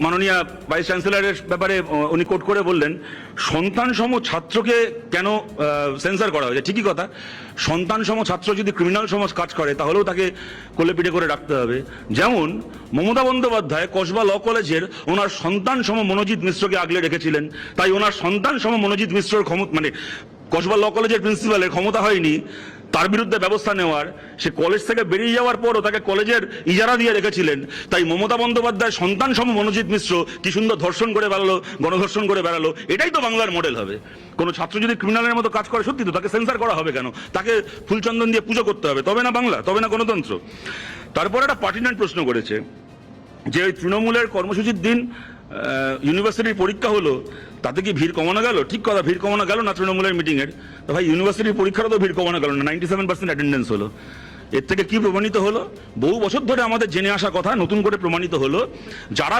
মাননীয় ভাইস চ্যান্সেলরের ব্যাপারে উনি কোট করে বললেন, সন্তানসম ছাত্রকে কেন সেন্সার করা হয়েছে? ঠিকই কথা। সন্তানসম ছাত্র যদি ক্রিমিনাল সমাজ কাজ করে, তাহলেও তাকে কোলে পিঠে করে রাখতে হবে। যেমন, মমতা বন্দ্যোপাধ্যায় কসবা ল কলেজের ওনার সন্তানসম মনোজিৎ মিশ্রকে আগলে রেখেছিলেন। তাই ওনার সন্তান সম মনোজিৎ মিশ্রর ক্ষমতা মানে কসবা ল কলেজের প্রিন্সিপালের ক্ষমতা হয়নি। তার বিরুদ্ধে ব্যবস্থা নেওয়ার, সে কলেজ থেকে বেরিয়ে যাওয়ার পরও তাকে কলেজের ইজারা দিয়ে রেখেছিলেন। তাই মমতা বন্দ্যোপাধ্যায় সন্তান সম মনোজিৎ মিশ্র কি সুন্দর ধর্ষণ করে বেড়ালো, গণধর্ষণ করে বেড়ালো, এটাই তো বাংলার মডেল হবে। কোনো ছাত্র যদি ক্রিমিনালের মতো কাজ করে, সত্যি তো তাকে সেন্সার করা হবে কেন? তাকে ফুলচন্দন দিয়ে পুজো করতে হবে, তবে না বাংলা, তবে না গণতন্ত্র। তারপর একটা পার্টিনেন্ট প্রশ্ন করেছে, যে ওই তৃণমূলের কর্মসূচির দিন ইউনিভার্সিটির পরীক্ষা হলো, তাতে কি ভিড় কমানো গেল? ঠিক কথা, ভিড় কমানো গেল না তৃণমূলের মিটিংয়ের তো ভাই ইউনিভার্সিটির পরীক্ষারও তো ভিড় কমানো গেল না নাইনটি সেভেন পার্সেন্ট অ্যাটেন্ডেন্স হলো। এর থেকে কি প্রমাণিত হলো? বহু বছর ধরে আমাদের জেনে আসা কথা, নতুন করে প্রমাণিত হলো, যারা